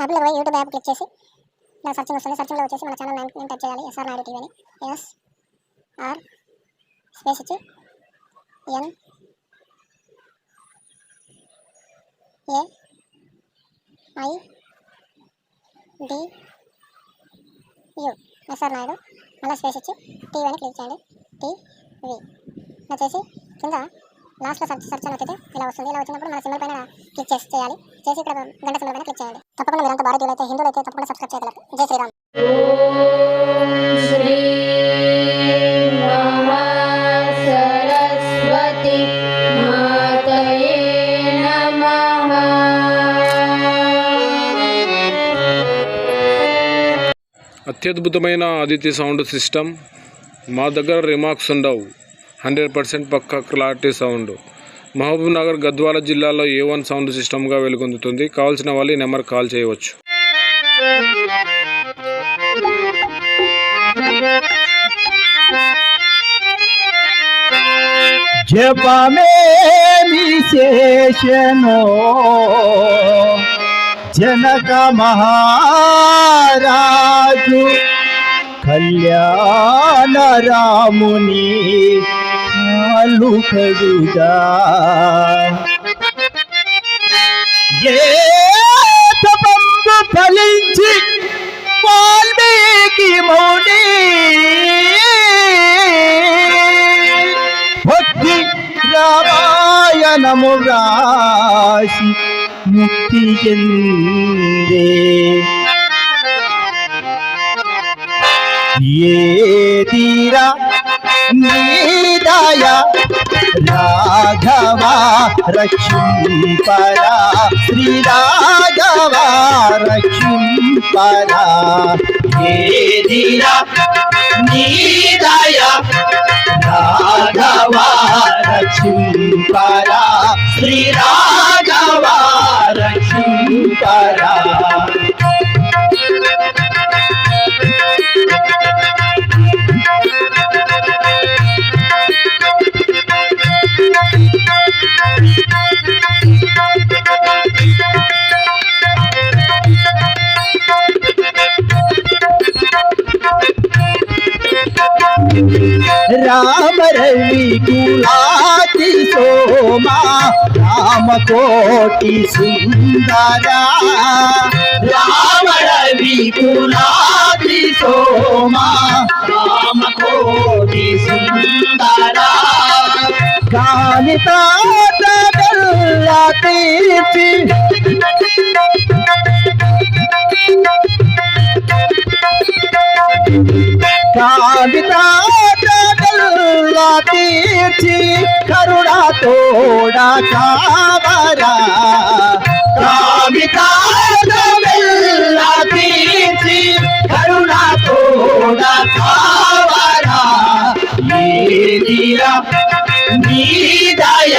యాప్లో పోయి YouTube app click చేసి ఇలా సర్చింగ్ వస్తుంది. సర్చింగ్లో వచ్చేసి మన ఛానల్ నేను టచ్ చేయాలి. ఎస్ఆర్ నాయుడు టీవీ అని. ఎస్ ఆర్ స్పేస్ ఇచ్చి N A I D U S R Naidu మళ్ళీ స్పేస్ ఇచ్చి టీవీ అని క్లిక్ చేయండి. టీవీ వచ్చేసి కింద లాస్ట్లో సర్చ్ సర్చ్ అని అయితే ఇలా వస్తుంది. ఇలా వచ్చినప్పుడు మన సింబల్ పైన క్లిక్ చేసి చేయాలి. చేసి ఇక్కడ గంట సింబల్ పైన క్లిక్ చేయాలి తప్పకుండా మీరంతా భారతీయులు అయితే హిందువులు అయితే తప్పకుండా సబ్స్క్రైబ్ చేయగలరు. జై శ్రీరామ్. అత్యద్భుతమైన అదితి సౌండ్ సిస్టమ్. మా దగ్గర రిమార్క్స్ ఉండవు. హండ్రెడ్ పర్సెంట్ పక్క క్లారిటీ సౌండ్. మహబూబ్ నగర్ గద్వాల జిల్లాలో ఏ వన్ సౌండ్ సిస్టమ్గా వెలుగొందుతుంది. కావాల్సిన వాళ్ళు ఈ నెంబర్ కాల్ చేయవచ్చు. జపమేమి శేషనో జనక మహారాజు కళ్యాణ రాముని కాలు కడుగా. ఫలించి వాల్మీకి మౌని. భక్తి రామాయణము రాసి ముక్తి చెందే. ఏ తీరా నీ నీదయ రాఘవ రక్షింపరా శ్రీ రాఘవ రక్షింపరా ఏ నీదయ రాఘవ రక్షింపరా. శ్రీ రాఘవ రామ రవి కులాతి సోమా రామ కోటి సుందరా. రామ రవి కులాతి సోమా రామ కోటి సుందరా. కాని తాత తీర్చి కావితాటల్లా తీర్చి కరుణ తోడా కావరా కావితాటల్లా తీర్చి కరుణ తోడ కావరా ఏదిరా నీదయ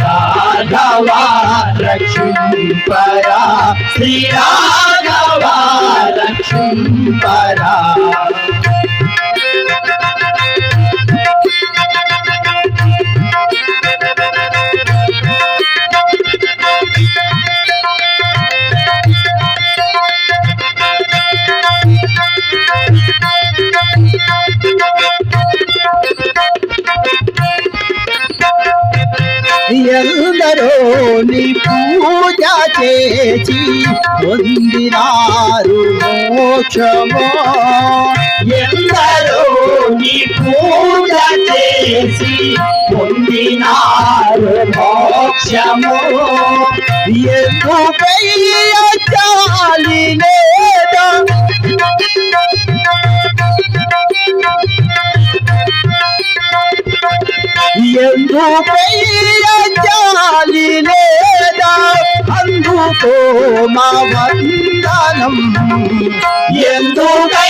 రాఘవ రక్షింపరా. శ్రీ ఎందరో నీ పూజ చేసి పొందినారు మోక్షమో? ఎందరో నీ పూజ చేసి పొందినారు మోక్షమో? ఎందుకై చాలి లేదా? ఎందుకయ్యాలి లేదా అందుకో మా వందనం.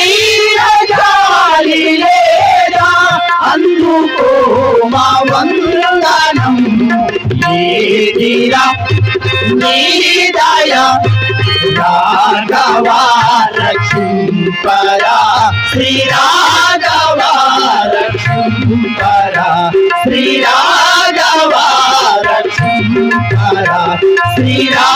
ఎందుకయ్యాలి లేదా అందుకో మా వందనం. నీదయ రక్షింపరా శ్రీ రక్షింపరా శ్రీరాఘవ శ్రీరా